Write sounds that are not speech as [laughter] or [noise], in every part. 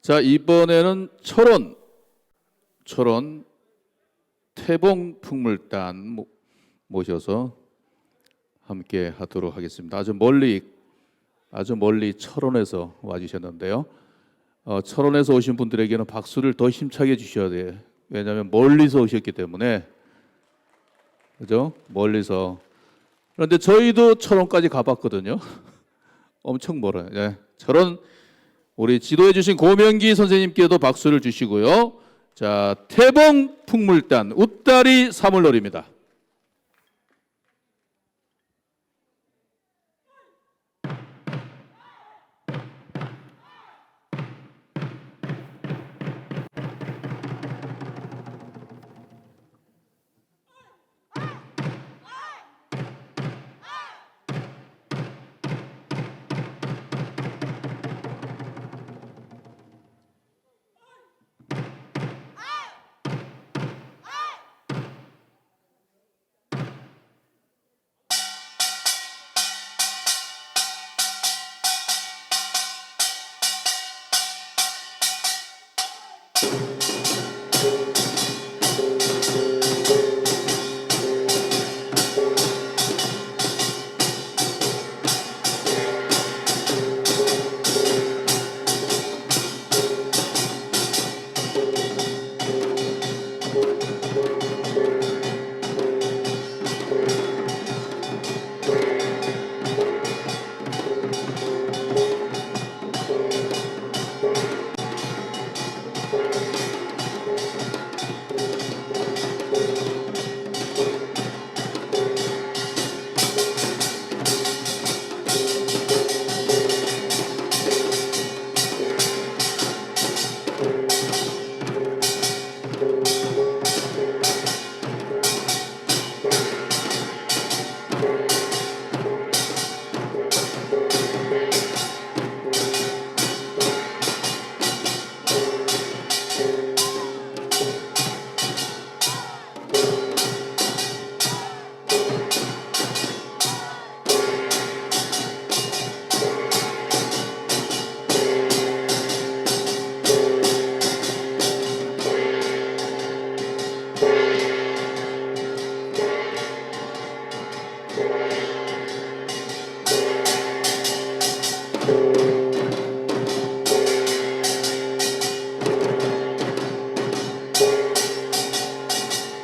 자 이번에는 철원 철원 태봉 풍물단 모- 모셔서 함께 하도록 하겠습니다. 아주 멀리 아주 멀리 철원에서 와주셨는데요. 어, 철원에서 오신 분들에게는 박수를 더 힘차게 주셔야 돼요. 왜냐하면 멀리서 오셨기 때문에 그죠? 멀리서 그런데 저희도 철원까지 가봤거든요. [laughs] 엄청 멀어요. 예. 철원 우리 지도해 주신 고명기 선생님께도 박수를 주시고요. 자, 태봉 풍물단 웃다리 사물놀이입니다.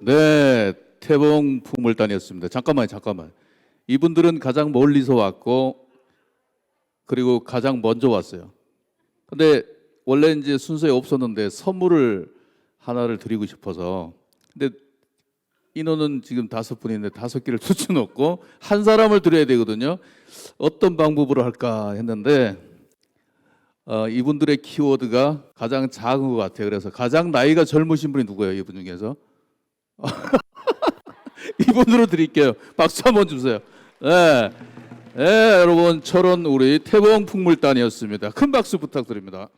네, 태봉 풍물단이었습니다. 잠깐만요, 잠깐만. 이분들은 가장 멀리서 왔고 그리고 가장 먼저 왔어요. 근데 원래 이제 순서에 없었는데 선물을 하나를 드리고 싶어서 근데 인원은 지금 다섯 분인데 다섯 개를 [laughs] 추천했고 한 사람을 드려야 되거든요. 어떤 방법으로 할까 했는데 어, 이분들의 키워드가 가장 작은 것 같아요. 그래서 가장 나이가 젊으신 분이 누구예요? 이분 중에서 [laughs] 이분으로 드릴게요. 박수 한번 주세요. 네, 네 여러분 철원 우리 태봉 풍물단이었습니다. 큰 박수 부탁드립니다.